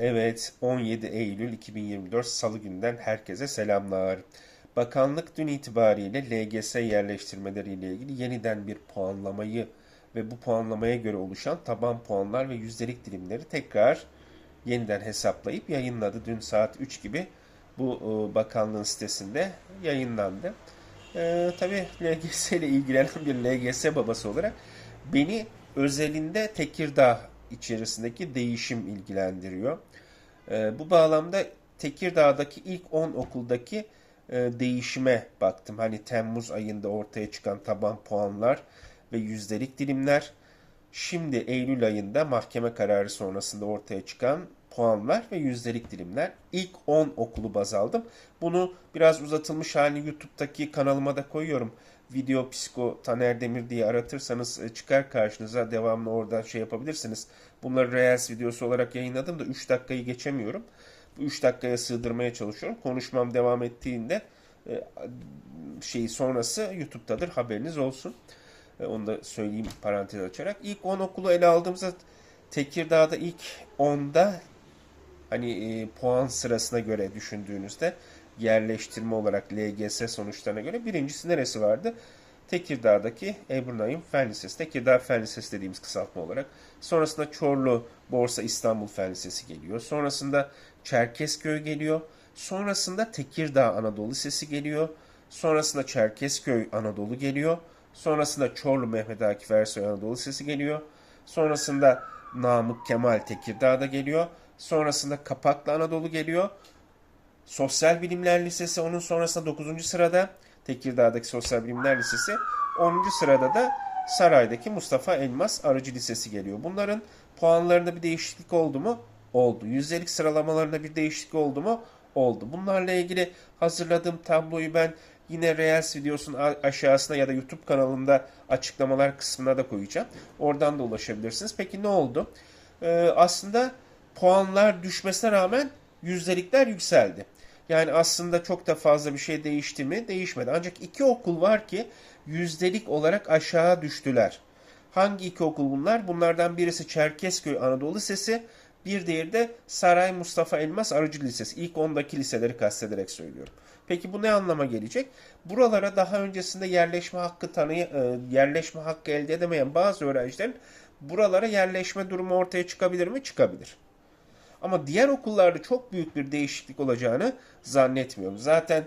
Evet, 17 Eylül 2024 Salı günden herkese selamlar. Bakanlık dün itibariyle LGS yerleştirmeleriyle ilgili yeniden bir puanlamayı ve bu puanlamaya göre oluşan taban puanlar ve yüzdelik dilimleri tekrar yeniden hesaplayıp yayınladı. Dün saat 3 gibi bu e, bakanlığın sitesinde yayınlandı. E, tabii LGS ile ilgilenen bir LGS babası olarak beni özelinde Tekirdağ içerisindeki değişim ilgilendiriyor. E, bu bağlamda Tekirdağ'daki ilk 10 okuldaki e, değişime baktım. Hani Temmuz ayında ortaya çıkan taban puanlar ve yüzdelik dilimler. Şimdi Eylül ayında mahkeme kararı sonrasında ortaya çıkan puanlar ve yüzdelik dilimler. İlk 10 okulu baz aldım. Bunu biraz uzatılmış halini YouTube'daki kanalıma da koyuyorum. Video Psiko Taner Demir diye aratırsanız e, çıkar karşınıza. Devamlı oradan şey yapabilirsiniz. Bunları Reels videosu olarak yayınladım da 3 dakikayı geçemiyorum. Bu 3 dakikaya sığdırmaya çalışıyorum. Konuşmam devam ettiğinde e, şey sonrası YouTube'dadır haberiniz olsun. E, Onu da söyleyeyim parantez açarak. İlk 10 okulu ele aldığımızda Tekirdağ'da ilk 10'da hani e, puan sırasına göre düşündüğünüzde yerleştirme olarak LGS sonuçlarına göre birincisi neresi vardı? Tekirdağ'daki Ebru Naim Fen Lisesi. Tekirdağ Fen Lisesi dediğimiz kısaltma olarak. Sonrasında Çorlu Borsa İstanbul Fen Lisesi geliyor. Sonrasında Çerkezköy geliyor. Sonrasında Tekirdağ Anadolu Lisesi geliyor. Sonrasında Çerkezköy Anadolu geliyor. Sonrasında Çorlu Mehmet Akif Ersoy Anadolu Lisesi geliyor. Sonrasında Namık Kemal Tekirdağ'da geliyor. Sonrasında Kapaklı Anadolu geliyor. Sosyal Bilimler Lisesi onun sonrasında 9. sırada. Tekirdağ'daki Sosyal Bilimler Lisesi. 10. sırada da Saray'daki Mustafa Elmas Arıcı Lisesi geliyor. Bunların puanlarında bir değişiklik oldu mu? Oldu. Yüzdelik sıralamalarında bir değişiklik oldu mu? Oldu. Bunlarla ilgili hazırladığım tabloyu ben yine Reels videosunun aşağısına ya da YouTube kanalında açıklamalar kısmına da koyacağım. Oradan da ulaşabilirsiniz. Peki ne oldu? Ee, aslında puanlar düşmesine rağmen yüzdelikler yükseldi. Yani aslında çok da fazla bir şey değişti mi? Değişmedi. Ancak iki okul var ki yüzdelik olarak aşağı düştüler. Hangi iki okul bunlar? Bunlardan birisi Çerkezköy Anadolu Lisesi, bir diğeri de Saray Mustafa Elmas Arıcı Lisesi. İlk 10'daki liseleri kastederek söylüyorum. Peki bu ne anlama gelecek? Buralara daha öncesinde yerleşme hakkı tanıyı, e, yerleşme hakkı elde edemeyen bazı öğrencilerin buralara yerleşme durumu ortaya çıkabilir mi? Çıkabilir. Ama diğer okullarda çok büyük bir değişiklik olacağını zannetmiyorum. Zaten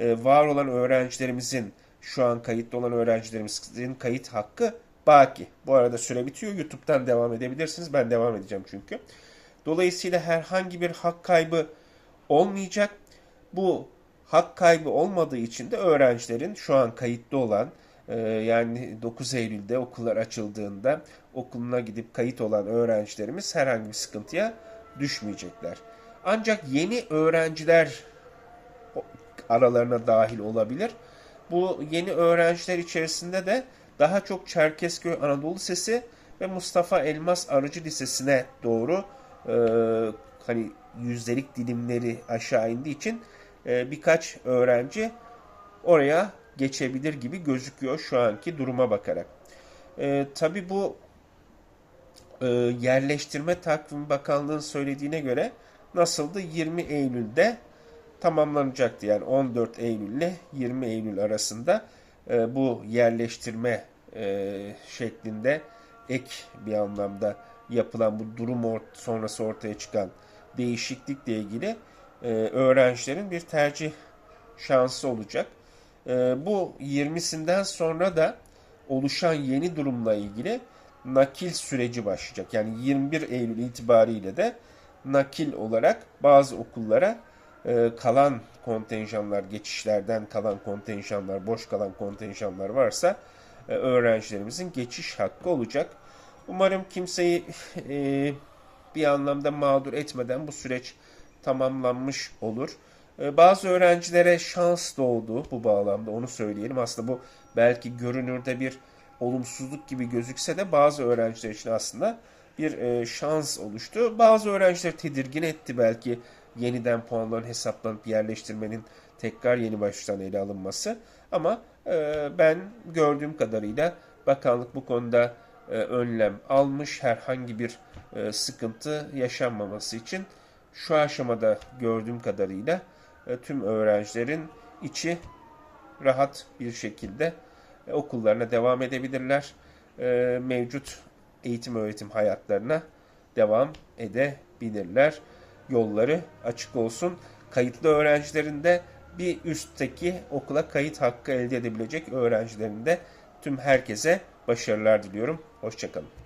e, var olan öğrencilerimizin, şu an kayıtlı olan öğrencilerimizin kayıt hakkı baki. Bu arada süre bitiyor. YouTube'dan devam edebilirsiniz. Ben devam edeceğim çünkü. Dolayısıyla herhangi bir hak kaybı olmayacak. Bu hak kaybı olmadığı için de öğrencilerin şu an kayıtlı olan e, yani 9 Eylül'de okullar açıldığında okuluna gidip kayıt olan öğrencilerimiz herhangi bir sıkıntıya düşmeyecekler. Ancak yeni öğrenciler aralarına dahil olabilir. Bu yeni öğrenciler içerisinde de daha çok Çerkezköy Anadolu Lisesi ve Mustafa Elmas Arıcı Lisesi'ne doğru e, hani yüzdelik dilimleri aşağı indiği için e, birkaç öğrenci oraya geçebilir gibi gözüküyor şu anki duruma bakarak. E, tabii bu e, yerleştirme takvimi bakanlığın söylediğine göre nasıldı? 20 Eylül'de tamamlanacaktı. Yani 14 Eylül ile 20 Eylül arasında e, bu yerleştirme e, şeklinde ek bir anlamda yapılan bu durum ort sonrası ortaya çıkan değişiklikle ilgili e, öğrencilerin bir tercih şansı olacak. E, bu 20'sinden sonra da oluşan yeni durumla ilgili nakil süreci başlayacak. Yani 21 Eylül itibariyle de nakil olarak bazı okullara e, kalan kontenjanlar, geçişlerden kalan kontenjanlar, boş kalan kontenjanlar varsa e, öğrencilerimizin geçiş hakkı olacak. Umarım kimseyi e, bir anlamda mağdur etmeden bu süreç tamamlanmış olur. E, bazı öğrencilere şans doğdu bu bağlamda onu söyleyelim. Aslında bu belki görünürde bir olumsuzluk gibi gözükse de bazı öğrenciler için aslında bir e, şans oluştu. Bazı öğrenciler tedirgin etti belki yeniden puanların hesaplanıp yerleştirmenin tekrar yeni baştan ele alınması. Ama e, ben gördüğüm kadarıyla bakanlık bu konuda e, önlem almış herhangi bir e, sıkıntı yaşanmaması için şu aşamada gördüğüm kadarıyla e, tüm öğrencilerin içi rahat bir şekilde okullarına devam edebilirler. E, Mevcut eğitim öğretim hayatlarına devam edebilirler. Yolları açık olsun. Kayıtlı öğrencilerin de bir üstteki okula kayıt hakkı elde edebilecek öğrencilerin de tüm herkese başarılar diliyorum. Hoşçakalın.